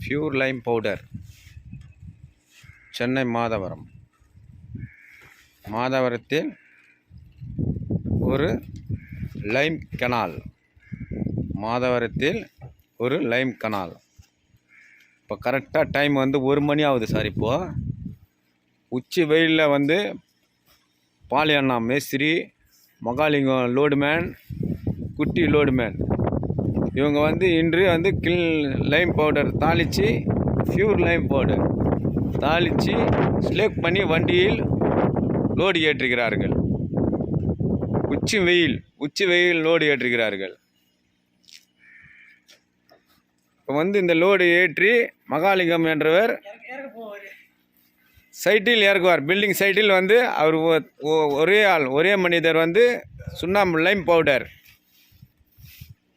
Pure lime powder Chennai Madhavaram மாதவரத்தில் ஒரு Lime canal மாதவரத்தில் ஒரு Lime canal இப்போ கரெக்டாக டைம் வந்து ஒரு மணி ஆகுது சார் இப்போது உச்சி வெயிலில் வந்து பாலியண்ணா மேஸ்திரி மகாலிங்கம் லோடுமேன் குட்டி லோடுமேன் இவங்க வந்து இன்று வந்து கில் லைம் பவுடர் தாளித்து பியூர் லைம் பவுடர் தாளித்து ஸ்லேக் பண்ணி வண்டியில் லோடு ஏற்றுகிறார்கள் உச்சி வெயில் உச்சி வெயில் லோடு ஏற்றுகிறார்கள் இப்போ வந்து இந்த லோடு ஏற்றி மகாலிங்கம் என்றவர் சைட்டில் இறக்குவார். பில்டிங் சைட்டில் வந்து அவர் ஒ- ஒரே ஆள் ஒரே மனிதர் வந்து சுண்ணாம்பு lime powder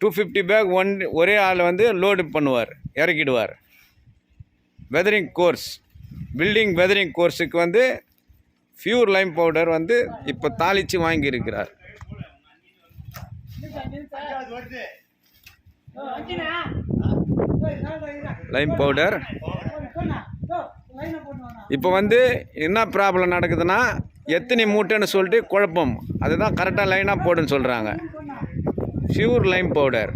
two fifty bag one ஒரே ஆள் வந்து லோடு பண்ணுவார் இறக்கிடுவார். வெதரிங் கோர்ஸ் பில்டிங் வெதரிங் கோர்ஸுக்கு வந்து ஃபியூர் லைம் பவுடர் வந்து இப்போ தாளித்து வாங்கியிருக்கிறார். லைம் பவுடர் இப்போ வந்து என்ன ப்ராப்ளம் நடக்குதுன்னா எத்தனை மூட்டைன்னு சொல்லிட்டு குழப்பம். அதுதான் கரெக்டாக லைனாக போடுன்னு சொல்கிறாங்க ஷியூர் லைம் பவுடர்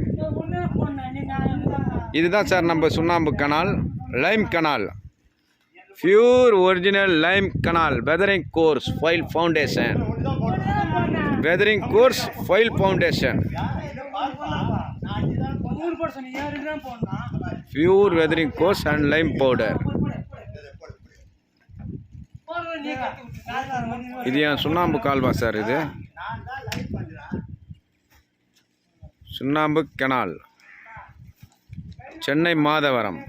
இதுதான் சார் நம்ம சுண்ணாம்பு கனால் லைம் கனால். Pure original lime canal weathering course pile foundation weathering course pile foundation pure weathering course and lime powder இது என் சுண்ணாம்பு கால்வா சார் இது? சுண்ணாம்பு கெனால். சென்னை மாதவரம்.